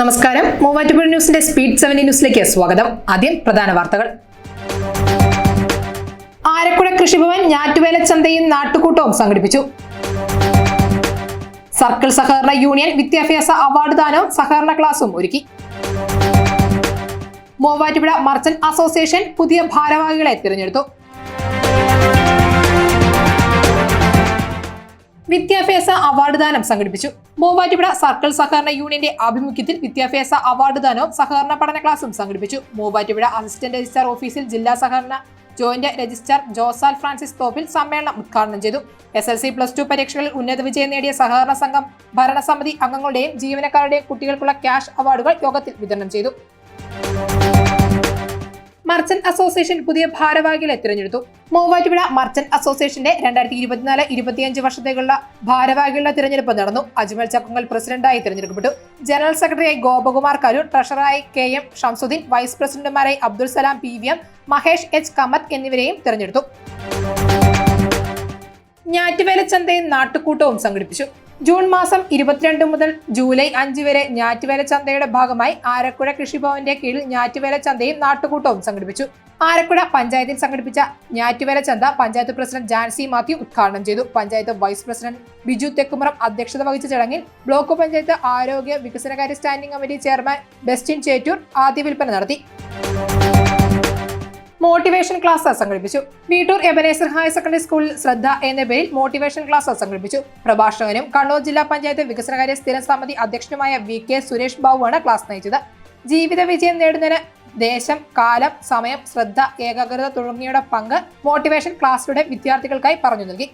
നമസ്കാരം. മൂവാറ്റുപുഴ ന്യൂസിന്റെ speed seventy ന്യൂസിലേക്ക് സ്വാഗതം. ആദ്യം പ്രധാന വാർത്തകൾ. ആരക്കുഴ കൃഷിഭവൻ ഞാറ്റുവേല ചന്തയും നാട്ടുകൂട്ടവും സംഘടിപ്പിച്ചു. സർക്കിൾ സഹകരണ യൂണിയൻ വിദ്യാഭ്യാസ അവാർഡ് ദാനവും സഹകരണ ക്ലാസും ഒരുക്കി. മൂവാറ്റുപുഴ മർച്ചന്റ് അസോസിയേഷൻ പുതിയ ഭാരവാഹികളെ തിരഞ്ഞെടുത്തു. വിദ്യാഭ്യാസ അവാർഡ് ദാനം സംഘടിപ്പിച്ചു. മൂവാറ്റുപുഴ സർക്കിൾ സഹകരണ യൂണിയന്റെ ആഭിമുഖ്യത്തിൽ വിദ്യാഭ്യാസ അവാർഡ് ദാനവും സഹകരണ പഠന ക്ലാസും സംഘടിപ്പിച്ചു. മൂവാറ്റുപുഴ അസിസ്റ്റന്റ് രജിസ്ട്രാർ ഓഫീസിൽ ജില്ലാ സഹകരണ joint registrar Josal Francis Thoppil സമ്മേളനം ഉദ്ഘാടനം ചെയ്തു. S L C plus two പരീക്ഷകളിൽ ഉന്നത വിജയം നേടിയ സഹകരണ സംഘം ഭരണസമിതി അംഗങ്ങളുടെയും ജീവനക്കാരുടെയും കുട്ടികൾക്കുള്ള ക്യാഷ് അവാർഡുകൾ യോഗത്തിൽ വിതരണം ചെയ്തു. മർച്ചന്റ് അസോസിയേഷൻ പുതിയ ഭാരവാഹികളെ തിരഞ്ഞെടുത്തു. മൂവാറ്റുപുഴ മർച്ചന്റ് അസോസിയേഷന്റെ രണ്ടായിരത്തി ഇരുപത്തിനാല് ഇരുപത്തിയഞ്ച് വർഷത്തേക്കുള്ള ഭാരവാഹികളുടെ തിരഞ്ഞെടുപ്പ് നടന്നു. അജ്മൽ ചക്കുങ്ങൽ പ്രസിഡന്റായി തിരഞ്ഞെടുക്കപ്പെട്ടു. ജനറൽ സെക്രട്ടറിയായി ഗോപകുമാർ കരൂർ ട്രഷററായി K M Shamsuddin vice പ്രസിഡന്റുമാരായി Abdul Salam P V M Mahesh H Kamath എന്നിവരെയും തിരഞ്ഞെടുത്തു. ഞാറ്റുവേല ചന്തയും നാട്ടുകൂട്ടവും സംഘടിപ്പിച്ചു. ജൂൺ മാസം ഇരുപത്തിരണ്ട് മുതൽ ജൂലൈ അഞ്ച് വരെ ഞാറ്റുവേല ചന്തയുടെ ഭാഗമായി ആരക്കുഴ കൃഷിഭവന്റെ കീഴിൽ ഞാറ്റുവേല ചന്തയും നാട്ടുകൂട്ടവും സംഘടിപ്പിച്ചു. ആരക്കുഴ പഞ്ചായത്തിൽ സംഘടിപ്പിച്ച ഞാറ്റുവേല ചന്ത പഞ്ചായത്ത് പ്രസിഡന്റ് ജാൻസി മാത്യു ഉദ്ഘാടനം ചെയ്തു. പഞ്ചായത്ത് വൈസ് പ്രസിഡന്റ് ബിജു തെക്കുമറം അധ്യക്ഷത വഹിച്ച ചടങ്ങിൽ ബ്ലോക്ക് പഞ്ചായത്ത് ആരോഗ്യ വികസനകാര്യ standing committee chairman Bestin Chettoor ആദ്യ വിൽപ്പന നടത്തി. മോട്ടിവേഷൻ ക്ലാസ് സംഘടിപ്പിച്ചു. വീട്ടൂർ എബനേസർ ഹയർ സെക്കൻഡറി സ്കൂളിൽ ശ്രദ്ധ എന്ന പേരിൽ മോട്ടിവേഷൻ ക്ലാസ് സംഘടിപ്പിച്ചു. പ്രഭാഷകനും കണ്ണൂർ ജില്ലാ പഞ്ചായത്ത് വികസനകാര്യ സ്ഥിരം സമിതി അധ്യക്ഷനുമായ വി കെ സുരേഷ് ബാബുവാണ് ക്ലാസ് നയിച്ചത്. ജീവിത വിജയം നേടുന്നതിന് ദേശം കാലം സമയം ശ്രദ്ധ ഏകാഗ്രത തുടങ്ങിയവയുടെ പങ്ക് മോട്ടിവേഷൻ ക്ലാസ്സിലൂടെ വിദ്യാർത്ഥികൾക്കായി പറഞ്ഞു നൽകി.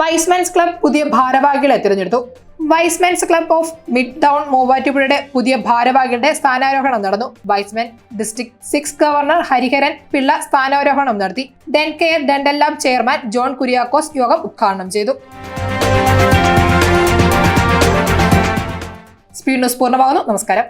വൈസ്മെൻസ് ക്ലബ് പുതിയ ഭാരവാഹികളെ തിരഞ്ഞെടുത്തു. Y's Men's club of mid town മൂവാറ്റുപുഴയുടെ പുതിയ ഭാരവാഹികളുടെ സ്ഥാനാരോഹണം നടന്നു. Y's Men district six governor Hariharan Pillai സ്ഥാനാരോഹണം നടത്തി. Den care dental lab chairman John Kuriakose യോഗം ഉദ്ഘാടനം ചെയ്തു. സ്പീഡ് ന്യൂസ് പൂർണമാകുന്നു. നമസ്കാരം.